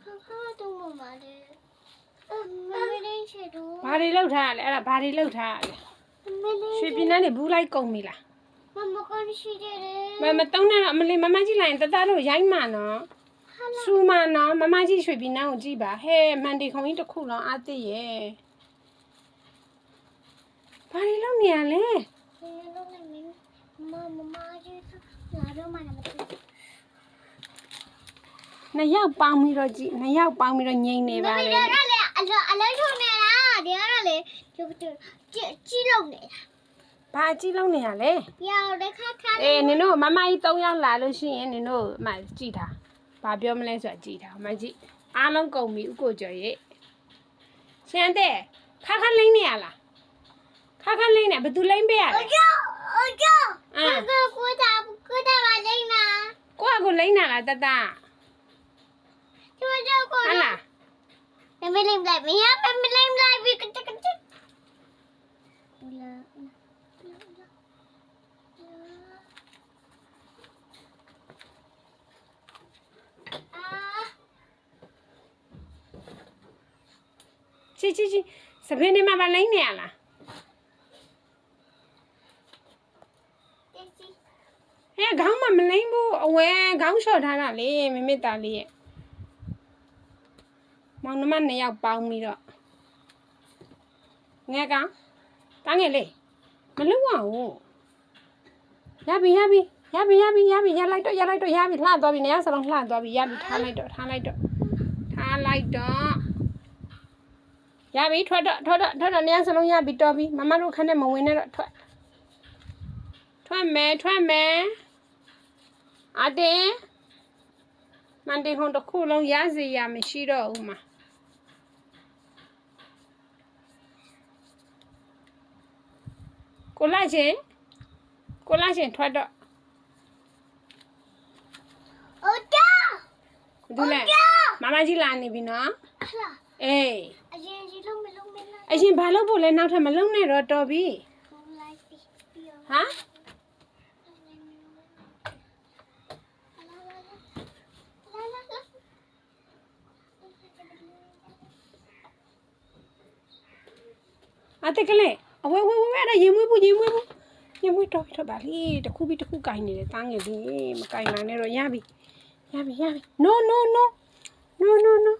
ခါခါတော့မမလေးမမလေးချေတော့ဘာတွေလောက်ထားရလဲအဲ့ဒါဘာတွေလောက်ထားရလဲမလေးရွှေပြည်နန်းတွေဘူးလိုက်ကုန်ပြီလားမမကန်ရှိတယ်မမတုံးနဲ့တော့အမလေးမမကြီးလိုက်ရင်တသားတို့ရိုက်မှနော်ဟာလာစူမနော်မမကြီးရွှေပြည်နန်းကိုကြည့်ပါဟဲ့မန်တီခုံကြီးတစ်ခုလုံးအားသိရဲ့ဘာတွေလောက်နေရလဲဒီလိုနဲ့မင်းမမမကြီးလာတော့မှလည်းမသိ နှစ်ယောက်ပေါင်းပြီးတော့ကြည့်နှစ်ယောက်ပေါင်းပြီးတော့ငိမ့်နေပါမလေမေတော့လေအလောအလောထုံနေလားဒီကတော့လေကျုပ်ကျကြီးလုံးနေဘာအကြည့်လုံးနေရလဲပြောင်းတဲ့ခါခါအေးနင်တို့မမကြီး၃ယောက်လာလို့ရှိရင်နင်တို့အမကြည့်တာဘာပြောမလဲဆိုတာကြည့်တာမကြည့်အားလုံးကုန်ပြီဥကိုကျော်ရဲ့ရှမ်းတဲ့ခါခါလိမ့်နေရလားခါခါလိမ့်နေဘယ်သူလိမ့်ပေးရလဲအကျော်အကျော်အင်းကိုကိုတာကိုတာပါလိမ့်နာကိုကကိုလိမ့်နာလားတတ ကျိုးကျိုးကိုဟလားမမလိမ့်လိုက်မရမမလိမ့်လိုက်ပြီကတကတလာအာချီချီချီစပင်းနေ မှာဗလိမ့်နေရလားတက်စီဟဲ့ခေါင်းမမလိမ့်ဘူးအဝဲခေါင်းလျှော့ထားတာလေမမေတာလေးရဲ့မောင်နှမနှစ်ယောက်ပေါင်းပြီးတော့ငဲကောင်တန်းငယ်လေးမလုံးဝဘူးရပြီရပြီရပြီရပြီရပြီရလိုက်တော့ရလိုက်တော့ရပြီလှသွားပြီနေရာစလုံးလှသွားပြီရပြီထားလိုက်တော့ထားလိုက်တော့ထားလိုက်တော့ရပြီထွက်တော့ထွက်တော့ထွက်တော့နေရာစလုံးရပြီတော်ပြီမမတို့ခန်းနဲ့မဝင်နဲ့တော့ထွက်ထွက်မယ်ထွက်မယ်အတင်းမန်တင်ခုံတစ်ခုလုံးရစီရမရှိတော့ဘူးမှာ ကိုလိုက်ချင်းကိုလိုက်ချင်းထွက်တော့အိုကျော်ဘူးလဲမမကြီးလာနေပြီနော်ခလာ အေးအရင်ကြီးလုံးမလုံးမလိုက်အရင်ဘာလုပ်ဖို့လဲနောက်ထပ်မလုပ်နဲ့တော့တော်ပြီလိုက်ပြီးပြောဟမ်အတက်ကလေးအဝဲဝဲဝဲဝဲအဲ့ဒါရင်မွေးဘူးရင်မွေးဘူးရင်မွေးတော့ပြီတော့ပါလေတစ်ခုပြီးတစ်ခုကင်နေတယ်တန်းငယ်လေးမကင်နိုင်နဲ့တော့ရပြီရပြီရပြီ no no no no no no